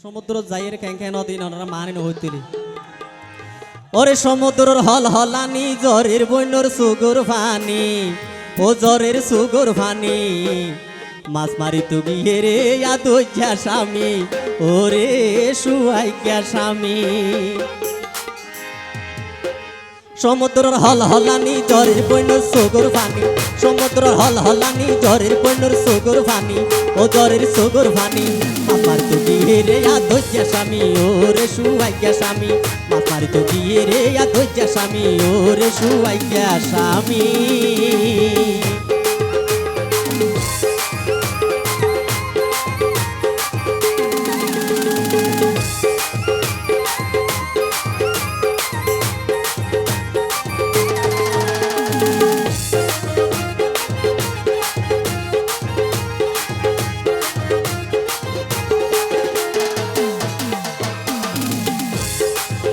সমুদ্র যাইয়ের খ্যাং খ্যাং নদী নরা মানে হইতিলি। ওরে সমুদ্রর হল হলানি জ্বরের বন্যর সুগর ফানি ও জ্বরের সুগর ফানি মাছ মারি তুমি রে আদজ্ঞা স্বামী, ওরে সুয়াইকা স্বামী। সমুদ্রের হল হলানি জ্বরের বন্যর সুগর ফানি সমুদ্রের হল হলানি জ্বরের বন্যর সুগর ফানি ও জ্বরের সুগর ফানি রে আদজ্ঞা স্বামী ও রে সুভাগ্যা স্বামী। আমার তো বিয়ে রে আদজ্ঞা স্বামী ও রে সুভাগ্যা স্বামী।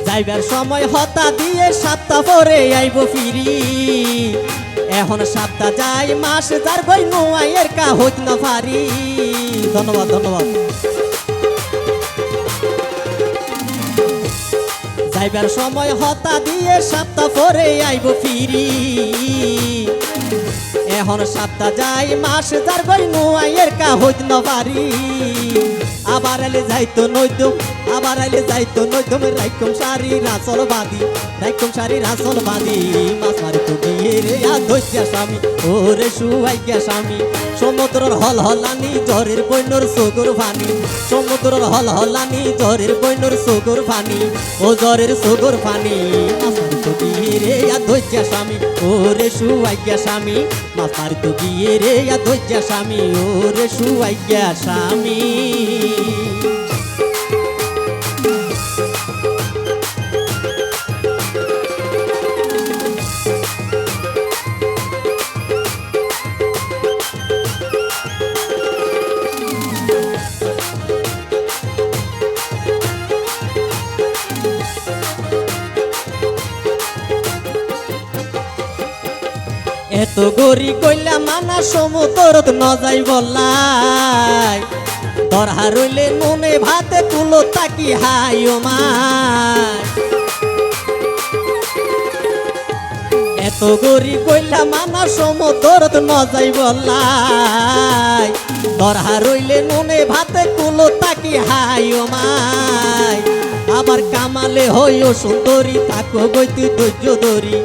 যাইবার সময় হতা দিয়ে সাতটা পরে আইব ফিরি। এখন সাতটা যাই মাস যার বই নোয়াইয়ের কা হইত না পারি ধন্যবাদ ধন্যবাদ। যাইবার সময় হতা দিয়ে সাতটা পরে আইব ফিরি। এখন সাতটা যাই মাস যার বই নোয়াইয়ের কা হইত না পারি আবার এলে যাইতো নইতো আবার আইলে যাইতো নইতো রাইকম সারি রাসল বাদি রাইকম সারি রাসল বাদি মাছ মারি রে আদৈত্যা স্বামী, ওরে সুয়াইয়া স্বামী। সমুদ্রর হল হলানি জ্বরের বৈনর সগর ফানি সমুদ্রর হল হলানি জ্বরের বৈনর সগর ফানি ও জ্বরের সগর ফানি মাছ মারি রে আদৈত্যা স্বামী, ওরে সুয়াইয়া স্বামী। মাছ মারি রে আদৈত্যা স্বামী, ওরে সুয়াইয়া স্বামী। এত গরি কইলা মানা সমুদ্রত ন যাই বললাই। দরহা রইলে মনে ভাতে তুলো তাকি হাই ও মাই। এত গরি কইলা মানা সমুদ্রত ন যাই বললাই। দরহা রইলে মনে ভাতে কুলো তাকি হাই ও মাই। আবার কামালে হইও সুন্দরী, থাকো গই তুই ধৈর্য ধরি।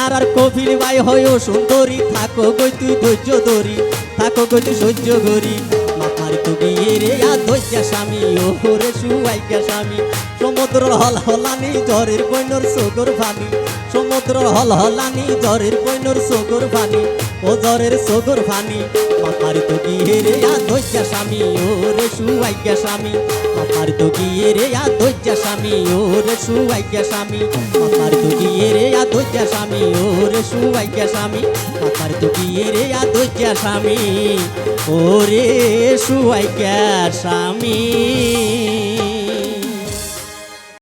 আর আর কফিল ভাই হইও সুন্দরী, থাকো গই তুই ধৈর্য ধরি। থাকো গই তুই সহ্য করি মাথার তো বিয়ে রে আধৈর্যা স্বামী, ওরে সুয়াইকা স্বামী। সমুদ্রর হল হলানি জ্বরের বৈনর সগর ফানি সমুদ্রর হল হলানি জ্বরের বৈনর সগর ফানি ও জ্বরের সগর ফানি। মাথার তো বিয়ে রে আধৈর্যা স্বামী, ওরে সুয়াইকা স্বামী। মাথার তো বিয়ে রে আধৈর্যা স্বামী, ওরে সুয়াইকা স্বামী। মাথার তো বিয়ে রে আধৈর্যা স্বামী, ওরে সুয়াইকা স্বামী। মাথার তো বিয়ে রে আধৈর্যা স্বামী, ওরে সুয়াইকা স্বামী।